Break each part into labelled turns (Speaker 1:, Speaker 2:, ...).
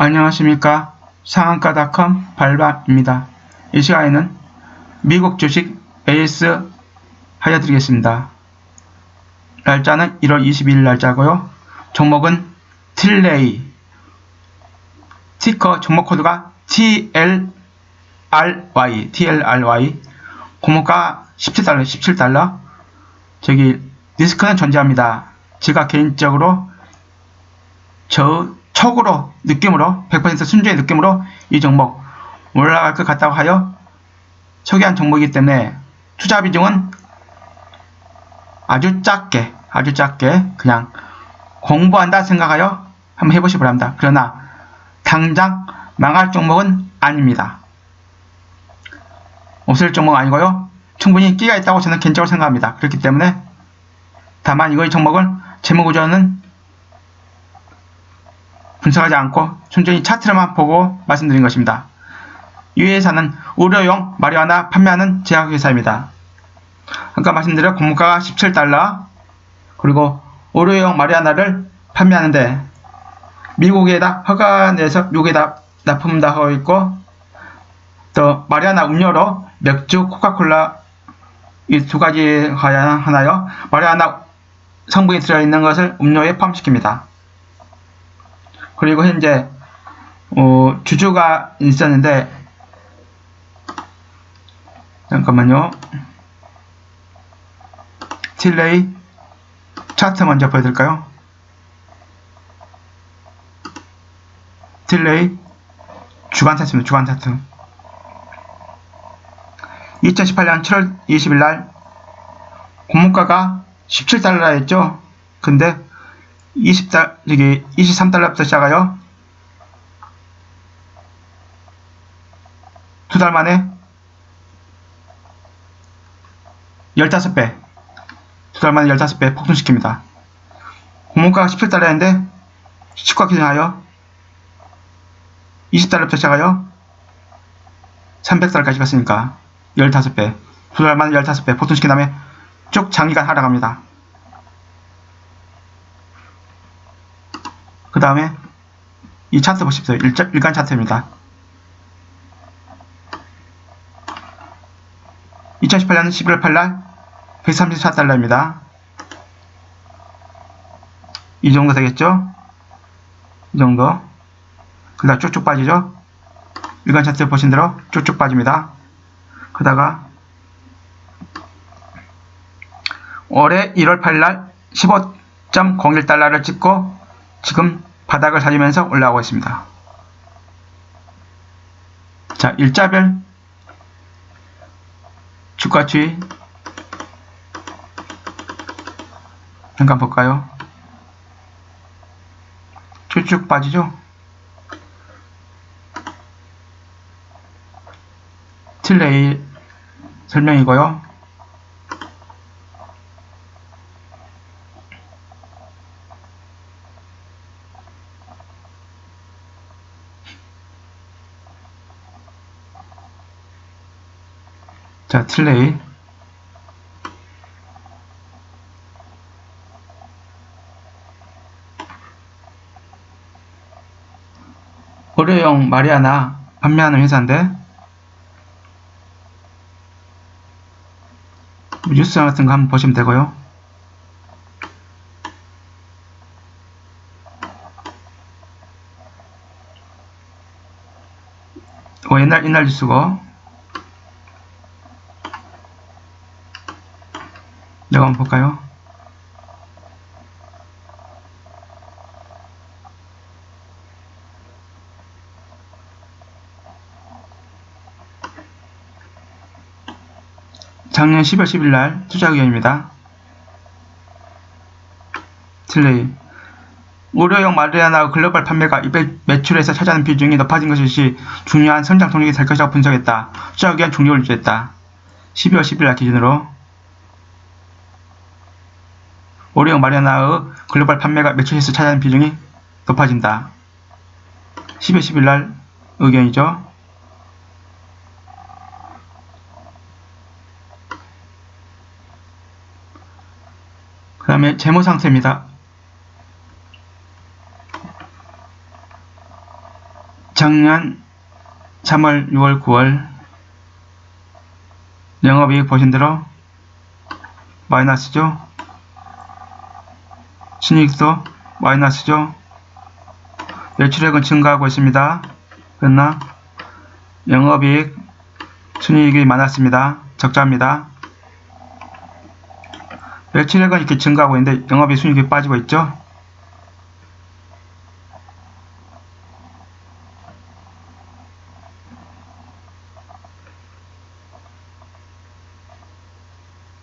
Speaker 1: 안녕하십니까. 상한가닷컴 발바입니다. 이 시간에는 미국 주식 베이스 알려드리겠습니다. 날짜는 1월 22일 날짜고요. 종목은 틸레이. 티커 종목 코드가 TLRY. TLRY. 고모가 17달러, 17달러. 저기 리스크는 존재합니다. 제가 개인적으로 저 척으로 느낌으로 100% 순조의 느낌으로 이 종목 올라갈 것 같다고 하여 소개한 종목이기 때문에 투자 비중은 아주 작게 아주 작게 그냥 공부한다 생각하여 한번 해보시기 바랍니다. 그러나 당장 망할 종목은 아닙니다. 없을 종목은 아니고요. 충분히 끼가 있다고 저는 개인적으로 생각합니다. 그렇기 때문에 다만 이거의 종목을 재무구조는 분석하지 않고 순전히 차트로만 보고 말씀드린 것입니다. 이 회사는 의료용 마리화나 판매하는 제약회사입니다. 아까 말씀드린 공모가가 17달러 그리고 의료용 마리화나를 판매하는데 미국에다 허가 내서 미국에다 납품하고 있고 또 마리화나 음료로 맥주, 코카콜라 이 두 가지 하나요. 마리화나 성분이 들어있는 것을 음료에 포함시킵니다. 그리고 현재 어, 주주가 있었는데 잠깐만요. 틸레이 차트 먼저 보여드릴까요? 틸레이 주간 차트입니다. 주간 차트. 2018년 7월 20일 날 공모가가 17달러였죠. 근데 20달, 이게 23달러부터 시작하여 두 달 만에 15배, 두 달 만에 15배 폭등시킵니다. 공모가가 17달러인데 19가 기준하여 20달러부터 시작하여 300달러까지 갔으니까 15배, 두 달 만에 15배 폭등시킨 다음에 쭉 장기간 하락합니다. 그 다음에 이 차트 보십시오. 일자, 일간 차트입니다. 2018년 11월 8일 134달러입니다. 이 정도 되겠죠? 이 정도. 그 다음 쭉쭉 빠지죠? 일간 차트 보신 대로 쭉쭉 빠집니다. 그다가 올해 1월 8일 15.01달러를 찍고 지금 바닥을 다지면서 올라오고 있습니다. 자, 일자별 주가 추이 잠깐 볼까요? 쭉쭉 빠지죠? 틸레이 설명이고요. 자, 틸레이. 의료용 마리아나 판매하는 회사인데 뉴스 같은 거 한번 보시면 되고요. 어, 옛날 옛날 뉴스고 내가 한번 볼까요? 작년 10월 10일 날 투자 의견입니다. 틸레이 의료용 마리아나 글로벌 판매가 이백 매출에서 차지하는 비중이 높아진 것이 중요한 성장 동력이 될 것이라고 분석했다. 투자 의견 종료를 유지했다. 12월 10일 날 기준으로 의료용 마리아나의 글로벌 판매가 매출에서 차지하는 비중이 높아진다. 12월 10일 날 의견이죠. 그 다음에 재무 상태입니다. 작년 3월, 6월, 9월 영업이익 보신 대로 마이너스죠. 순이익도 마이너스죠. 매출액은 증가하고 있습니다. 그러나 영업이익, 순이익이 많았습니다. 적자입니다. 매출액은 이렇게 증가하고 있는데 영업이익 순이익이 빠지고 있죠.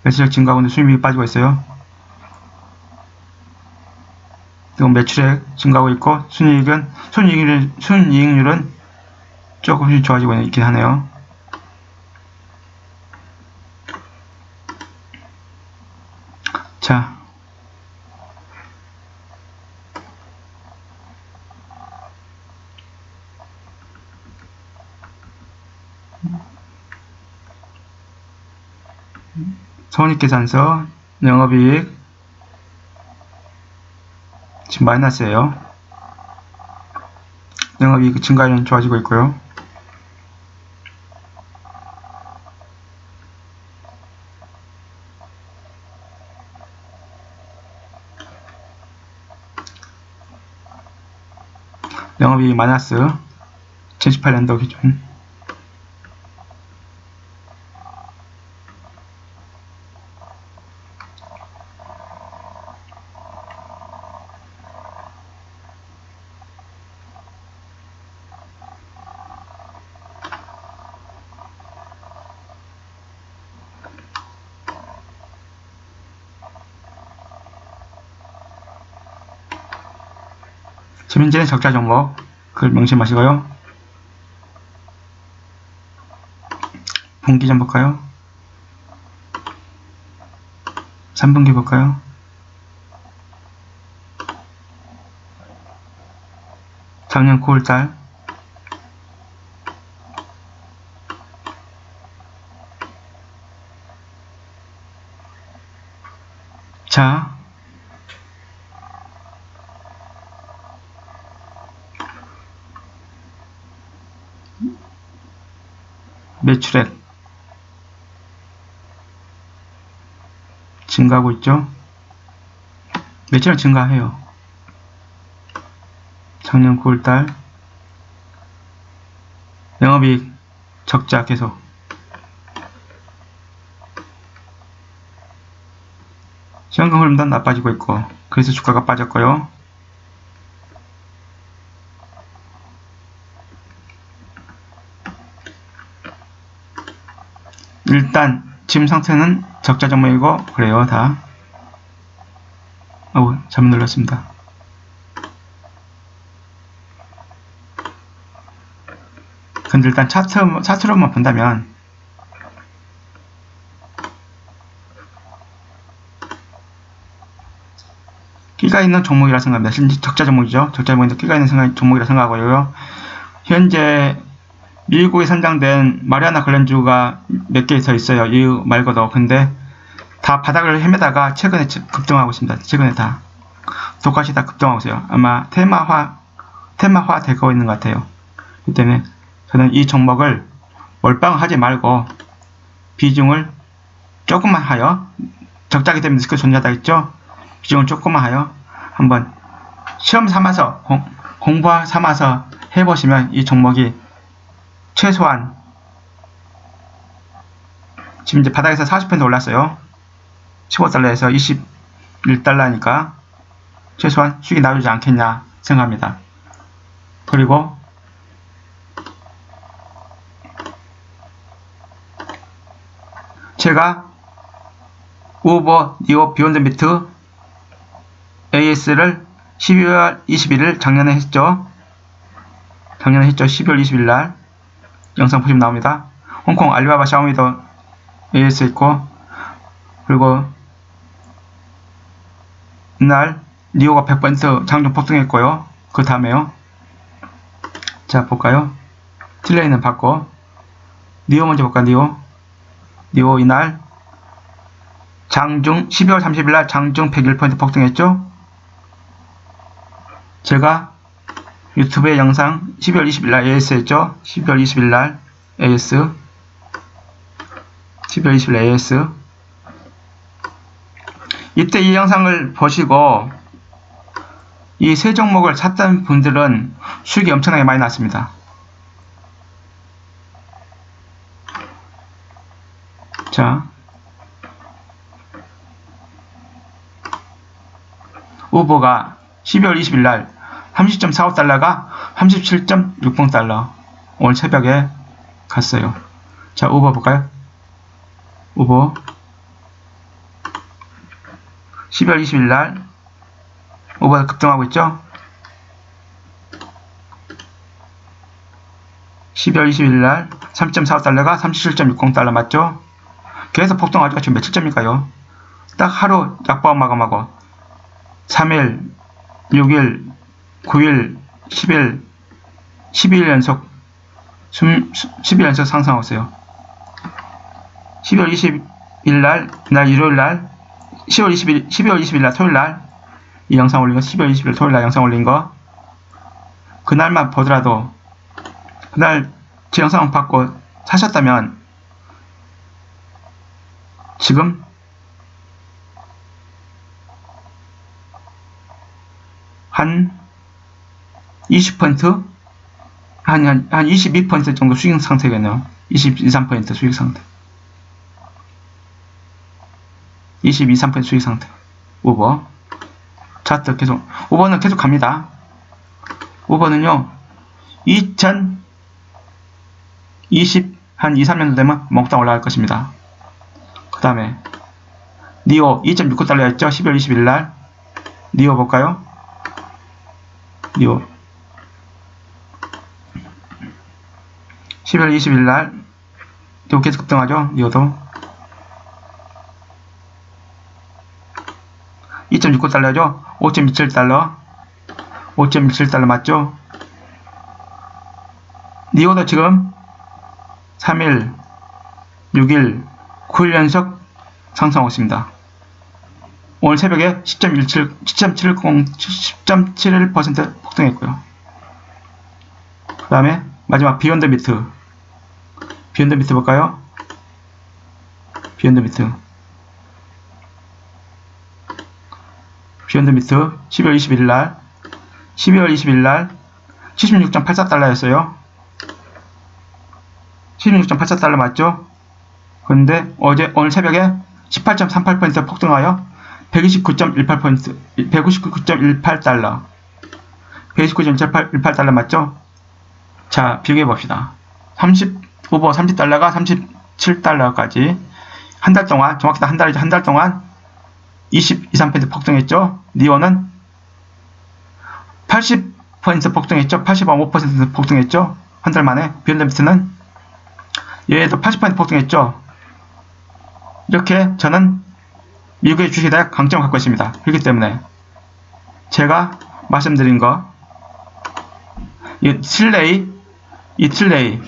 Speaker 1: 매출액 증가하고 있는데 수입이 빠지고 있어요. 그리고 매출액 증가하고 있고 순이익은 순이익률 순이익률은 조금씩 좋아지고 있긴 하네요. 자. 손익계산서 영업이익 지금 마이너스예요. 영업이익 증가율은 좋아지고 있고요. 영업이익 마이너스 2018년도 기준 현재는 적자 종목 그걸 명심하시고요. 분기 좀 볼까요? 3분기 볼까요? 작년 9월달 자 매출액 증가하고 있죠. 매출은 증가해요. 작년 9월달 영업이익 적자 계속 시간금 흐름도 나빠지고 있고 그래서 주가가 빠졌고요. 일단 지금 상태는 적자 종목이고 그래요 다. 어우 잘못 눌렀습니다. 근데 일단 차트, 차트로만 본다면 끼가 있는 종목이라 생각합니다. 적자 종목이죠. 적자 종목인데 끼가 있는 생각, 종목이라 생각하고요. 현재 미국에 선정된 마리아나 관련주가 몇 개 더 있어요. 이 말고도. 근데 다 바닥을 헤매다가 최근에 급등하고 있습니다. 최근에 다. 똑같이 다 급등하고 있어요. 아마 테마화, 테마화 되고 있는 것 같아요. 그 때문에 저는 이 종목을 몰빵하지 말고 비중을 조금만 하여 적자기 때문에 리스크 존재하다 있죠? 비중을 조금만 하여 한번 시험 삼아서 공, 공부 삼아서 해보시면 이 종목이 최소한 지금 이제 바닥에서 40% 올랐어요. 15달러에서 21달러니까 최소한 수익이 나오지 않겠냐 생각합니다. 그리고 제가 우버 니오 비욘드 미트 AS를 12월 21일 작년에 했죠. 작년에 했죠. 12월 20일 날 영상 보시면 나옵니다. 홍콩 알리바바 샤오미도 AS 있고 그리고 이날 니오가 100% 장중 폭등했고요. 그 다음에요. 자 볼까요? 틸레이는 받고 니오 먼저 볼까 니오 니오 이날 장중 12월 30일 날 장중 101% 폭등했죠. 제가 유튜브의 영상 12월 20일 날 AS 했죠? 12월 20일 날 AS 12월 20일 AS 이때 이 영상을 보시고 이 세 종목을 샀던 분들은 수익이 엄청나게 많이 났습니다. 자, 우버가 12월 20일 날 30.45달러가 37.60달러 오늘 새벽에 갔어요. 자, 우버 볼까요? 우버 12월 20일 날 우버가 급등하고 있죠? 12월 20일 날 3.45달러가 37.60달러 맞죠? 계속 폭등하죠? 지금 며칠째입니까요? 딱 하루 약보험 마감하고 3일, 6일, 9일, 10일, 12일 연속 10일 연속 상승하고 있어요. 12월 20일 날, 날 일요일 날, 10월 20일, 12월 20일 날 토요일 날, 이 영상 올린 거, 12월 20일 토요일 날 영상 올린 거, 그날만 보더라도, 그날 제 영상 받고 사셨다면, 지금 한 20%? 한, 한, 한 22% 정도 수익 상태겠네요. 22, 3% 수익 상태. 22, 3% 수익 상태. 우버. 차트 계속, 우버는 계속 갑니다. 우버는요, 2020, 한 2, 3년 되면 몽땅 올라갈 것입니다. 그 다음에, 니오 2.69달러였죠? 12월 20일 날. 니오 볼까요? 니오. 12월 20일 날, 또 계속 급등하죠? 니오도. 2.69달러죠? 5.27달러. 5.27달러 맞죠? 니오도 지금 3일, 6일, 9일 연속 상승하고 있습니다. 오늘 새벽에 10.17, 10.70, 10.71% 폭등했고요. 그 다음에 마지막 비욘드 미트. 비욘드 미트 볼까요? 비욘드 미트. 비욘드 미트 12월 21일 날 12월 20일 날 76.84달러였어요. 76.84달러 맞죠? 근데 어제 오늘 새벽에 18.38% 폭등하여 129.18% 199.18달러 129.18달러 맞죠? 자 비교해 봅시다. 30 오버 30달러가 37달러까지 한 달 동안 정확히 한 달이죠. 한 달 동안 22, 3% 폭등했죠. 니오는 80% 폭등했죠. 85% 폭등했죠. 한 달 만에 비욘드미트는 얘도 80% 폭등했죠. 이렇게 저는 미국의 주식에 대한 강점을 갖고 있습니다. 그렇기 때문에 제가 말씀드린 거, 이 틸레이, 이 틸레이,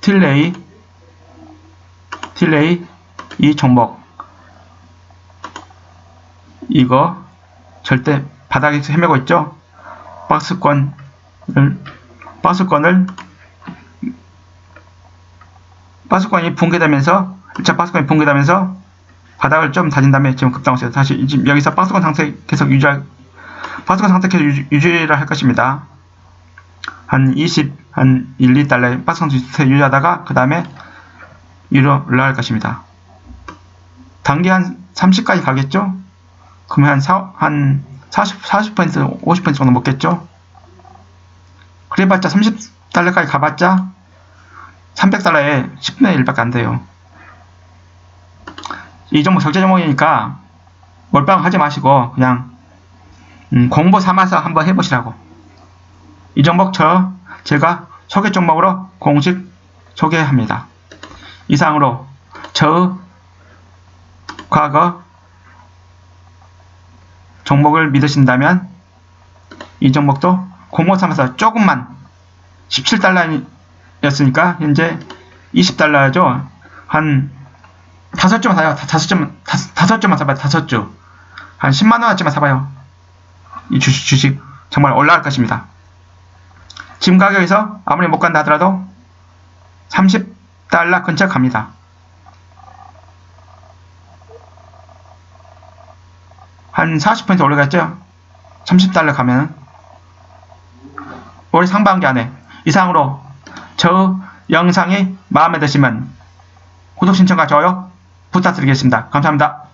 Speaker 1: 틸레이, 틸레이, 이 종목, 이거 절대 바닥에서 헤매고 있죠? 박스권을, 박스권을, 박스권이 붕괴되면서, 1차 박스권이 붕괴되면서 바닥을 좀 다진 다음에 지금 급등하고 다시 지금 여기서 박스권 상태 계속 유지할, 박스권 상태 계속 유지, 유지를 할 것입니다. 한 20, 한 1, 2달러의 박스권 상태 유지하다가 그 다음에 위로 올라갈 것입니다. 단기 한 30까지 가겠죠? 그러면 한, 4, 한 40, 40%, 50% 정도 먹겠죠? 그래봤자 30달러까지 가봤자 300달러에 10분의 1밖에 안 돼요. 이 종목 적재 종목이니까 몰빵 하지 마시고 그냥 음, 공부 삼아서 한번 해보시라고. 이 종목 저 제가 소개 종목으로 공식 소개합니다. 이상으로 저 과거 종목을 믿으신다면 이 종목도 공모 삼아서 조금만 17달러였으니까 현재 20달러죠. 한 다섯 주만 사요. 다섯 주만 다섯, 다섯 주만 사봐요. 다섯 주. 한 10만 원 어치만 사봐요. 이 주식, 주식 정말 올라갈 것입니다. 지금 가격에서 아무리 못 간다 하더라도 30달러 근처 갑니다. 한 40% 올라갔죠? 30달러 가면 올해 상반기 안에 이상으로 저 영상이 마음에 드시면 구독 신청과 좋아요 부탁드리겠습니다. 감사합니다.